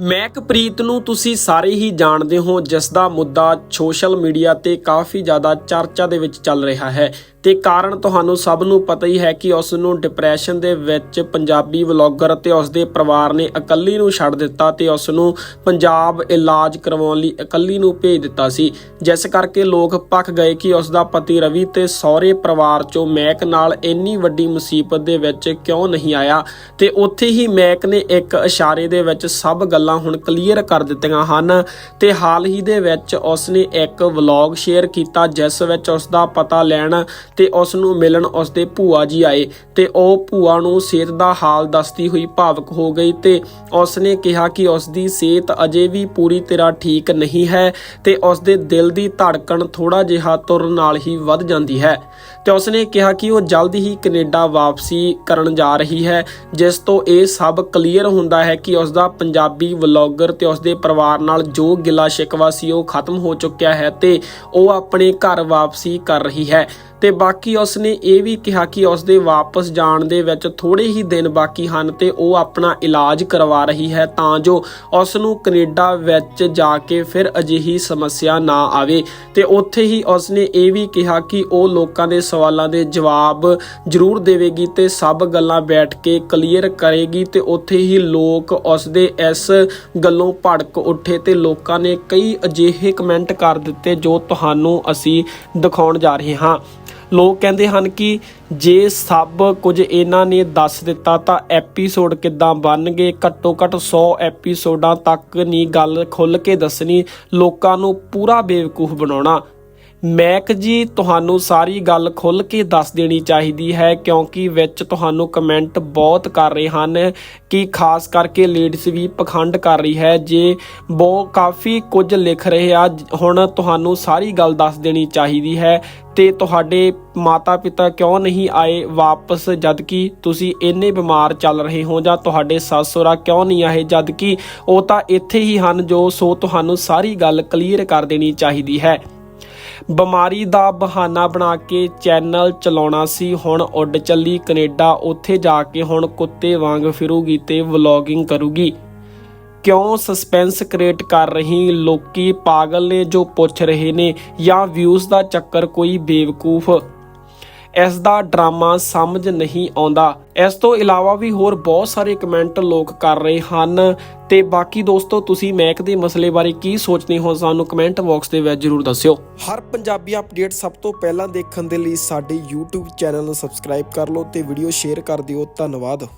ਮਹਿਕਪ੍ਰੀਤ ਨੂੰ ਤੁਸੀਂ ਸਾਰੇ ਹੀ ਜਾਣਦੇ ਹੋ ਜਿਸ ਦਾ ਮੁੱਦਾ ਸੋਸ਼ਲ ਮੀਡੀਆ ਤੇ ਕਾਫੀ ਜ਼ਿਆਦਾ ਚਰਚਾ ਦੇ ਵਿੱਚ ਚੱਲ ਰਿਹਾ ਹੈ। ਤੇ ਕਾਰਨ ਤੁਹਾਨੂੰ ਸਭ ਨੂੰ ਪਤਾ ਹੀ ਹੈ ਕਿ ਉਸ ਨੂੰ ਡਿਪਰੈਸ਼ਨ ਦੇ ਵਿੱਚ ਪੰਜਾਬੀ ਵਲੌਗਰ ਅਤੇ ਉਸ ਦੇ ਪਰਿਵਾਰ ਨੇ ਇਕੱਲੀ ਨੂੰ ਛੱਡ ਦਿੱਤਾ ਤੇ ਉਸ ਨੂੰ ਪੰਜਾਬ ਇਲਾਜ ਕਰਵਾਉਣ ਲਈ ਇਕੱਲੀ ਨੂੰ ਭੇਜ ਦਿੱਤਾ ਸੀ। ਜਿਸ ਕਰਕੇ ਲੋਕ ਪੱਕ ਗਏ ਕਿ ਉਸ ਦਾ ਪਤੀ ਰਵੀ ਤੇ ਸਹੁਰੇ ਪਰਿਵਾਰ ਚੋਂ ਮੈਕ ਨਾਲ ਇੰਨੀ ਵੱਡੀ ਮੁਸੀਬਤ ਦੇ ਵਿੱਚ ਕਿਉਂ ਨਹੀਂ ਆਇਆ ਤੇ ਉੱਥੇ ਹੀ ਮੈਕ ਨੇ ਇੱਕ ਇਸ਼ਾਰੇ ਦੇ ਵਿੱਚ ਸਭ ਗੱਲਾਂ ਹੁਣ ਕਲੀਅਰ ਕਰ ਦਿੱਤੀਆਂ ਹਨ ਤੇ ਹਾਲ ਹੀ ਦੇ ਵਿੱਚ ਉਸ ਨੇ ਇੱਕ ਵਲੌਗ ਸ਼ੇਅਰ ਕੀਤਾ ਜਿਸ ਵਿੱਚ ਉਸ ਦਾ ਪਤਾ ਲੈਣ ਤੇ ਉਸ ਨੂੰ ਮਿਲਣ ਉਸ ਦੇ ਭੂਆ ਜੀ ਆਏ ਤੇ ਉਹ ਭੂਆ ਨੂੰ ਸਿਹਤ ਦਾ ਹਾਲ ਦੱਸਦੀ ਹੋਈ ਭਾਵਕ ਹੋ ਗਈ ਤੇ ਉਸ ਨੇ ਕਿਹਾ ਕਿ ਉਸ ਦੀ ਸਿਹਤ ਅਜੇ ਵੀ ਪੂਰੀ ਤਰ੍ਹਾਂ ਠੀਕ ਨਹੀਂ ਹੈ ਤੇ ਉਸ ਦੇ ਦਿਲ ਦੀ ਧੜਕਣ ਥੋੜਾ ਜਿਹਾ ਤੁਰਨ ਨਾਲ ਹੀ ਵੱਧ ਜਾਂਦੀ ਹੈ। ਤੇ ਉਸ ਨੇ ਕਿਹਾ ਕਿ ਉਹ ਜਲਦ ਹੀ ਕੈਨੇਡਾ ਵਾਪਸੀ ਕਰਨ ਜਾ ਰਹੀ ਹੈ, ਜਿਸ ਤੋਂ ਇਹ ਸਭ ਕਲੀਅਰ ਹੁੰਦਾ ਹੈ ਕਿ ਉਸ ਦਾ ਪੰਜਾਬੀ ਵਲੌਗਰ ਤੇ ਉਸ ਦੇ ਪਰਿਵਾਰ ਨਾਲ ਜੋ ਗਿਲਾ ਸ਼ਿਕਵਾ ਸੀ ਉਹ ਖਤਮ ਹੋ ਚੁੱਕਿਆ ਹੈ ਤੇ ਉਹ ਆਪਣੇ ਘਰ ਵਾਪਸੀ ਕਰ ਰਹੀ ਹੈ। ਤੇ ਬਾਕੀ ਉਸਨੇ ਇਹ ਵੀ ਕਿਹਾ ਕਿ ਉਸਦੇ ਵਾਪਸ ਜਾਣ ਦੇ ਵਿੱਚ ਥੋੜੇ ਹੀ ਦਿਨ ਬਾਕੀ ਹਨ ਤੇ ਉਹ ਆਪਣਾ ਇਲਾਜ ਕਰਵਾ ਰਹੀ ਹੈ ਤਾਂ ਜੋ ਉਸ ਨੂੰ ਕੈਨੇਡਾ ਵਿੱਚ ਜਾ ਕੇ ਫਿਰ ਅਜਿਹੀ ਸਮੱਸਿਆ ਨਾ ਆਵੇ। ਤੇ ਉੱਥੇ ਹੀ ਉਸਨੇ ਇਹ ਵੀ ਕਿਹਾ ਕਿ ਉਹ ਲੋਕਾਂ ਦੇ ਸਵਾਲਾਂ ਦੇ ਜਵਾਬ ਜ਼ਰੂਰ ਦੇਵੇਗੀ ਤੇ ਸਭ ਗੱਲਾਂ ਬੈਠ ਕੇ ਕਲੀਅਰ ਕਰੇਗੀ ਤੇ ਉੱਥੇ ਹੀ ਲੋਕ ਉਸਦੇ ਇਸ ਗੱਲੋਂ ਭੜਕ ਉੱਠੇ ਤੇ ਲੋਕਾਂ ਨੇ ਕਈ ਅਜਿਹੇ ਕਮੈਂਟ ਕਰ ਦਿੱਤੇ ਜੋ ਤੁਹਾਨੂੰ ਅਸੀਂ ਦਿਖਾਉਣ ਜਾ ਰਹੇ ਹਾਂ। ਲੋਕ ਕਹਿੰਦੇ ਹਨ ਕਿ ਜੇ ਸਭ ਕੁਝ ਇਹਨਾਂ ਨੇ ਦੱਸ ਦਿੱਤਾ ਤਾਂ ਐਪੀਸੋਡ ਕਿੱਦਾਂ ਬਣਨਗੇ? ਘੱਟੋ ਘੱਟ 100 ਐਪੀਸੋਡਾਂ ਤੱਕ ਨਹੀਂ ਗੱਲ ਖੁੱਲ ਕੇ ਦੱਸਣੀ। ਲੋਕਾਂ ਨੂੰ ਪੂਰਾ ਬੇਵਕੂਫ ਬਣਾਉਣਾ। ਮੈਕ ਜੀ, ਤੁਹਾਨੂੰ ਸਾਰੀ ਗੱਲ ਖੁੱਲ ਕੇ ਦੱਸ ਦੇਣੀ ਚਾਹੀਦੀ ਹੈ, ਕਿਉਂਕਿ ਵਿੱਚ ਤੁਹਾਨੂੰ ਕਮੈਂਟ ਬਹੁਤ ਕਰ ਰਹੇ ਹਨ ਕਿ ਖਾਸ ਕਰਕੇ ਲੇਡੀਜ਼ ਵੀ ਪਖੰਡ ਕਰ ਰਹੀ ਹੈ। ਜੇ ਬਹੁਤ ਕਾਫੀ ਕੁਝ ਲਿਖ ਰਹੇ ਆ, ਹੁਣ ਤੁਹਾਨੂੰ ਸਾਰੀ ਗੱਲ ਦੱਸ ਦੇਣੀ ਚਾਹੀਦੀ ਹੈ ਤੇ ਤੁਹਾਡੇ ਮਾਤਾ ਪਿਤਾ ਕਿਉਂ ਨਹੀਂ ਆਏ ਵਾਪਸ ਜਦ ਕਿ ਤੁਸੀਂ ਇੰਨੇ ਬਿਮਾਰ ਚੱਲ ਰਹੇ ਹੋ ਜਾਂ ਤੁਹਾਡੇ ਸੱਸ ਸਹੁਰਾ ਕਿਉਂ ਨਹੀਂ ਆਏ ਜਦ ਕਿ ਉਹ ਤਾਂ ਇੱਥੇ ਹੀ ਹਨ ਜੋ, ਸੋ ਤੁਹਾਨੂੰ ਸਾਰੀ ਗੱਲ ਕਲੀਅਰ ਕਰ ਦੇਣੀ ਚਾਹੀਦੀ ਹੈ। ਬਿਮਾਰੀ ਦਾ ਬਹਾਨਾ ਬਣਾ ਕੇ ਚੈਨਲ ਚਲਾਉਣਾ ਸੀ। ਹੁਣ ਉੱਡ ਚੱਲੀ ਕੈਨੇਡਾ। ਉੱਥੇ ਜਾ ਕੇ ਹੁਣ ਕੁੱਤੇ ਵਾਂਗ ਫਿਰੂਗੀ ਤੇ ਵਲੌਗਿੰਗ ਕਰੂਗੀ। ਕਿਉਂ ਸਸਪੈਂਸ ਕ੍ਰੀਏਟ ਕਰ ਰਹੀ? ਲੋਕੀ ਪਾਗਲ ਨੇ ਜੋ ਪੁੱਛ ਰਹੇ ਨੇ ਜਾਂ ਵਿਊਜ਼ ਦਾ ਚੱਕਰ ਕੋਈ ਬੇਵਕੂਫ ਇਸ ਦਾ ਡਰਾਮਾ ਸਮਝ ਨਹੀਂ ਆਉਂਦਾ। ਇਸ ਤੋਂ ਇਲਾਵਾ ਵੀ ਹੋਰ ਬਹੁਤ ਸਾਰੇ ਕਮੈਂਟ ਲੋਕ ਕਰ ਰਹੇ ਹਨ। ਤੇ ਬਾਕੀ ਦੋਸਤੋ, ਤੁਸੀਂ ਮੈਕ ਦੇ ਮਸਲੇ ਬਾਰੇ ਕੀ ਸੋਚਦੇ ਹੋ, ਸਾਨੂੰ ਕਮੈਂਟ ਬਾਕਸ ਦੇ ਵਿੱਚ ਜਰੂਰ ਦੱਸਿਓ। ਹਰ ਪੰਜਾਬੀ ਅਪਡੇਟ ਸਭ ਤੋਂ ਪਹਿਲਾਂ ਦੇਖਣ ਦੇ ਲਈ ਸਾਡੇ YouTube ਚੈਨਲ ਨੂੰ ਸਬਸਕ੍ਰਾਈਬ ਕਰ ਲਓ ਤੇ ਵੀਡੀਓ ਸ਼ੇਅਰ ਕਰ ਦਿਓ। ਧੰਨਵਾਦ।